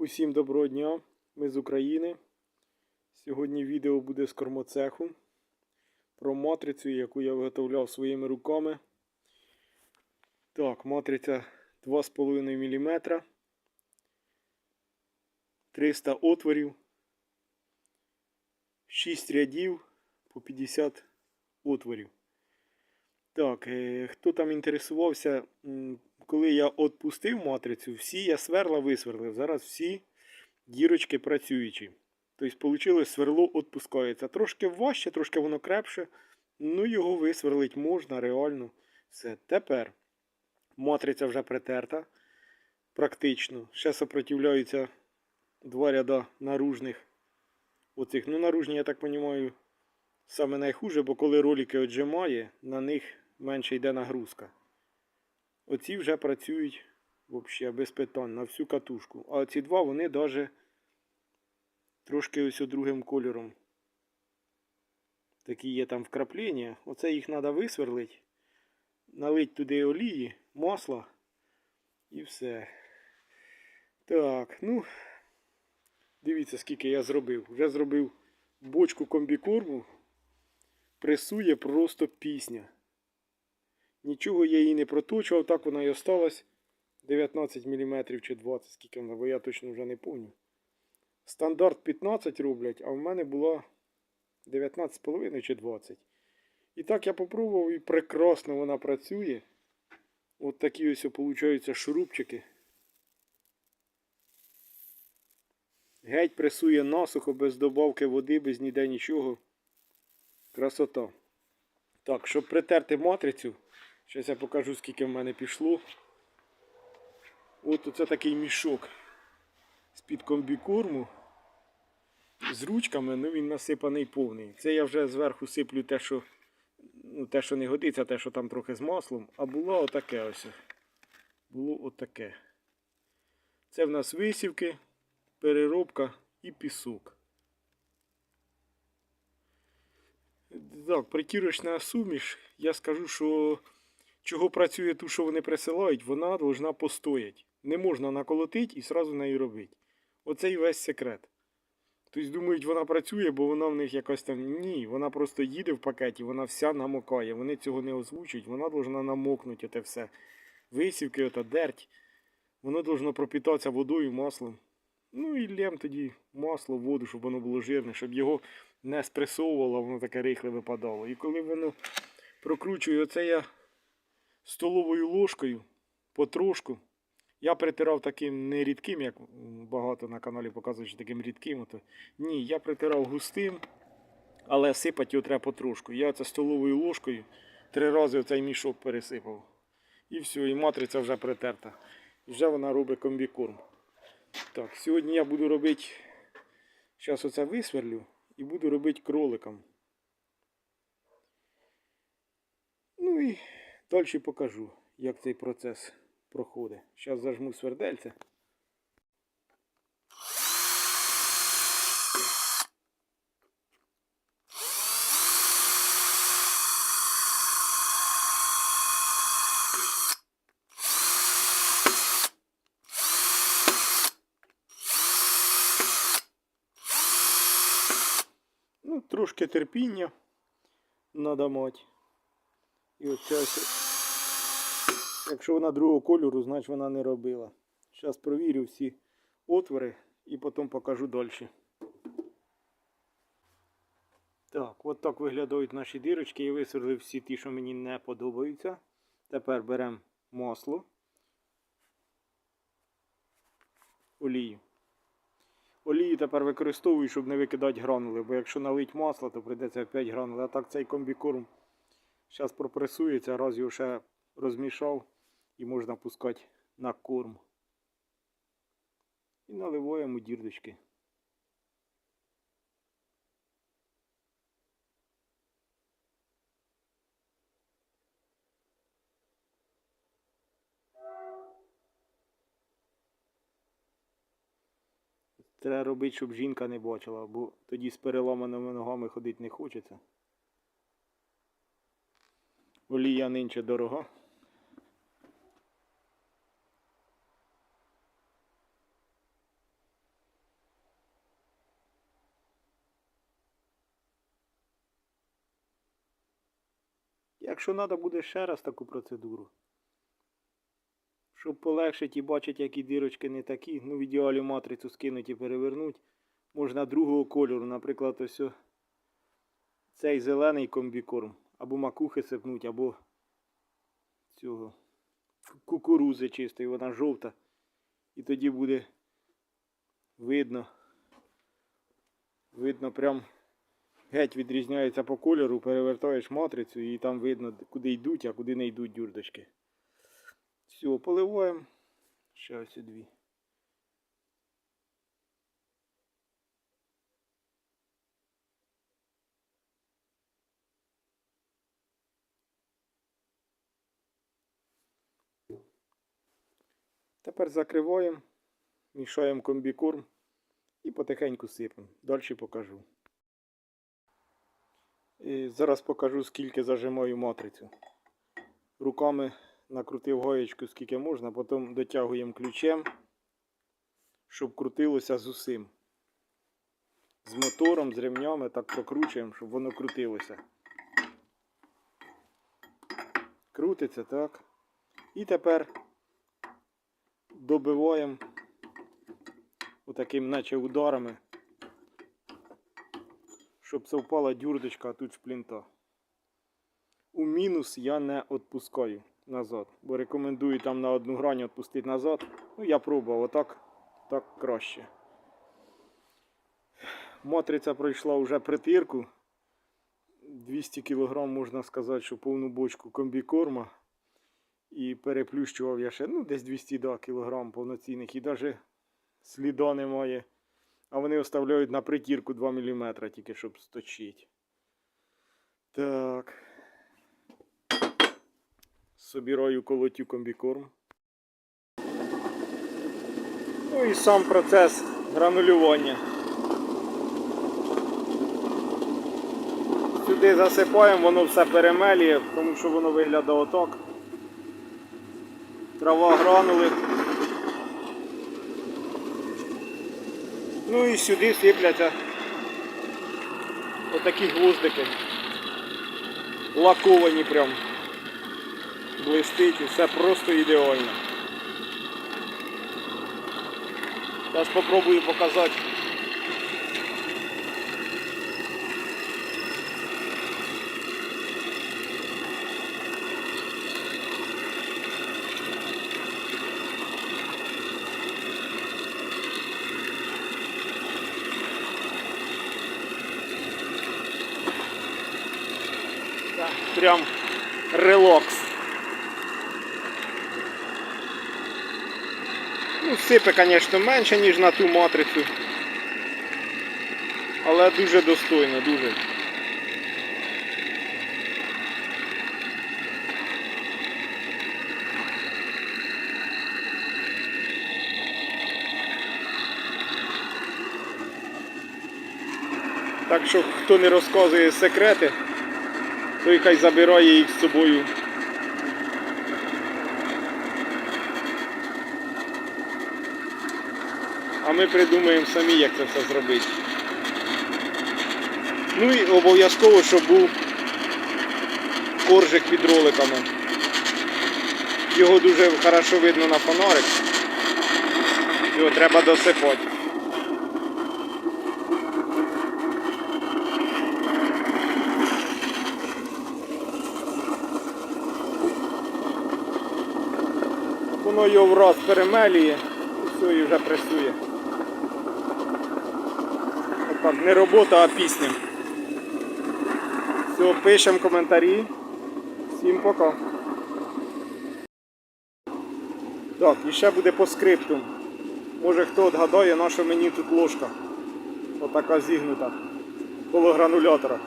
Усім доброго дня, ми з України. Сьогодні відео буде з кормоцеху про матрицю, яку я виготовляв своїми руками. Так, матриця 2,5 мм, 300 отворів, 6 рядів по 50 отворів. Так, е, хто там інтересувався, коли я відпустив матрицю, всі я сверла висверлив. Зараз всі дірочки працюючі. Тобто, вийшло, сверло відпускається. Трошки важче, трошки воно крепше. Ну, його висверлить можна, реально. Все. Тепер матриця вже притерта. Практично. Ще сопротивляються два ряда наружних. Оцих. Ну, наружні, я так розумію, саме найхуже, бо коли ролики отжимає, на них менше йде нагрузка. Оці вже працюють взагалі без питань на всю катушку. А ці два вони навіть трошки ось другим кольором. Такі є там вкраплення. Оце їх треба висверлити, налити туди олії, масла і все. Так, ну, дивіться, скільки я зробив. Вже зробив бочку комбікорму. Пресує просто пісня. Нічого я її не проточував, так вона і осталась 19 мм чи 20, скільки вона, бо я точно вже не пам'ятаю. Стандарт 15 роблять, а в мене була 19,5 чи 20. І так я попробував і прекрасно вона працює. От такі ось получаються шурупчики. Геть пресує насухо, без добавки води, без ніде нічого. Красота. Так, щоб притерти матрицю, зараз я покажу, скільки в мене пішло. От оце такий мішок з-під комбікорму. З ручками, ну він насипаний повний. Це я вже зверху сиплю те, що, ну, те, що не годиться, те, що там трохи з маслом. А було отаке ось. Було отаке. Це в нас висівки, переробка і пісок. Так, притірочна суміш, я скажу, що чого працює ту, що вони присилають, вона повинна постояти. Не можна наколотити і одразу нею робити. Оце і весь секрет. Тобто думають, вона працює, бо вона в них якась там. Ні, вона просто їде в пакеті, вона вся намокає. Вони цього не озвучують, вона повинна намокнути те все. Висівки, ота дерть. Воно повинно пропітатися водою, маслом. Ну і лєм тоді масло, воду, щоб воно було жирне, щоб його не спресовувало, воно таке рихле випадало. І коли воно прокручує, оце я столовою ложкою потрошку. Я притирав таким не рідким, як багато на каналі показують, що таким рідким. Ото. Ні, я притирав густим, але сипати його треба потрошку. Я це столовою ложкою три рази оцей мішок пересипав. І все, і матриця вже притерта. Вже вона робить комбікорм. Так, сьогодні я буду робити, зараз оце висверлю і буду робити кроликом. Ну і далі покажу, як цей процес проходить. Зараз зажму свердельце. Ну, трошки терпіння треба мати. І ось Якщо вона другого кольору, значить вона не робила. Зараз провірю всі отвори і потім покажу далі. Так, от так виглядають наші дірочки. Я висверлив всі ті, що мені не подобаються. Тепер беремо масло, олію. Олію тепер використовую, щоб не викидати гранули, бо якщо налить масло, то прийдеться 5 гранули. А так цей комбікорм зараз пропресується, раз його ще розмішав і можна пускати на корм. І наливаємо дірдочки. Треба робити, щоб жінка не бачила, бо тоді з переломаними ногами ходити не хочеться. Олія нинче дорога. Якщо треба буде ще раз таку процедуру, щоб полегшити і бачити, які дірочки не такі, ну в ідеалі матрицю скинуть і перевернуть. Можна другого кольору, наприклад, ось цей зелений комбікорм. Або макухи сипнуть, або цього кукурузи чистої, вона жовта. І тоді буде видно. Видно прям геть відрізняється по кольору, перевертаєш матрицю і там видно, куди йдуть, а куди не йдуть дюрдочки. Все, поливаємо. Ще ось дві. Тепер закриваємо, мішаємо комбікорм і потихеньку сипемо. Далі покажу. І зараз покажу, скільки зажимаю матрицю. Руками накрутив гаєчку скільки можна, потім дотягуємо ключем, щоб крутилося з усім. З мотором, з ремнями так прокручуємо, щоб воно крутилося. Крутиться так. І тепер добиваємо отаким наче ударами, щоб совпала дюрдочка, тут шплінта. У мінус я не відпускаю назад, бо рекомендую там на одну грань відпустити назад. Ну, я пробував, отак так краще. Матриця пройшла вже притирку. 200 кг можна сказати, що повну бочку комбікорма. І переплющував я ще ну, десь 200 да, кг повноцінних. І навіть сліда немає. А вони оставляють на притірку 2 мм, тільки щоб сточити. Так. Собираю колотю комбікорм. Ну і сам процес гранулювання. Сюди засипаємо, воно все перемелює, тому що воно виглядає отак. Трава гранули. Ну і сюди сипляться отакі гвоздики. Лаковані прям. Блистить і все просто ідеально. Зараз спробую показати. Прям релакс. Ну, сипе, звісно, менше, ніж на ту матрицю. Але дуже достойно, дуже. Так що хто не розказує секрети, той хай забирає їх з собою. А ми придумаємо самі, як це все зробити. Ну і обов'язково, щоб був коржик під роликами. Його дуже хорошо видно на фонарик. Його треба досипати. Воно його враз перемелює і все, і вже пресує. Отак, не робота, а пісня. Все, пишемо коментарі. Всім пока. Так, і ще буде по скрипту. Може хто отгадає, на що мені тут ложка. Отака зігнута. Коло гранулятора.